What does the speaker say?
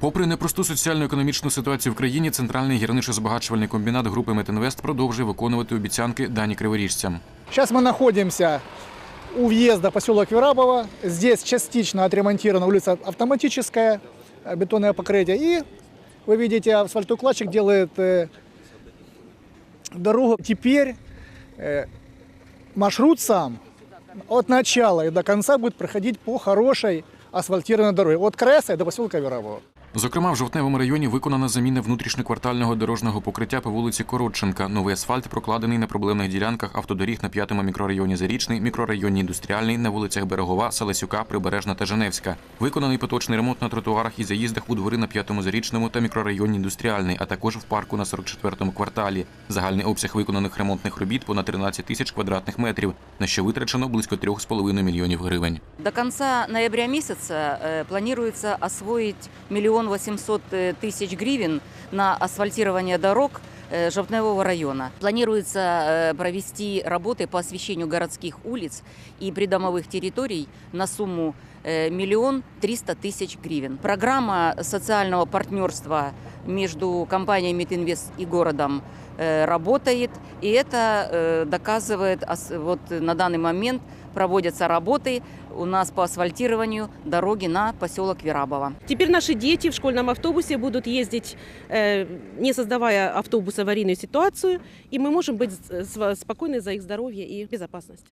Попри непросту соціально-економічну ситуацію в країні, центральний гірничо-збагачувальний комбінат групи Метинвест продовжує виконувати обіцянки дані криворіжцям. Сейчас мы находимся у въезда поселок Верабово. Здесь частично отремонтирована улица автоматическая, э, бетонное покрытие. И вы видите, асфальтоукладчик делает э, дорогу. Теперь э, маршрут сам от начала и до конца будет проходить по хорошей асфальтированной дороге. От Креса до поселка Верабово. Зокрема, в жовтневому районі виконана заміна внутрішньоквартального дорожнього покриття по вулиці Коротченка. Новий асфальт прокладений на проблемних ділянках автодоріг на п'ятому мікрорайоні Зарічний, мікрорайоні Індустріальний, на вулицях Берегова, Саласюка, Прибережна та Женевська. Виконаний поточний ремонт на тротуарах і заїздах у двори на п'ятому Зарічному та мікрорайоні Індустріальний, а також в парку на 44-му кварталі. Загальний обсяг виконаних ремонтних робіт понад 13 тисяч квадратних метрів, на що витрачено близько 3,5 мільйонів гривень. До конца ноября месяца э, планируется освоить миллион восемьсот э, тысяч гривен на асфальтирование дорог э, Жовтневого района. Планируется э, провести работы по освещению городских улиц и придомовых территорий на сумму э, миллион триста тысяч гривен. Программа социального партнерства между компанией Митинвест и городом э, работает, и это э, доказывает, вот на данный момент проводятся работы у нас по асфальтированию дороги на поселок Верабово. Теперь наши дети в школьном автобусе будут ездить, э, не создавая автобус аварийную ситуацию, и мы можем быть спокойны за их здоровье и безопасность.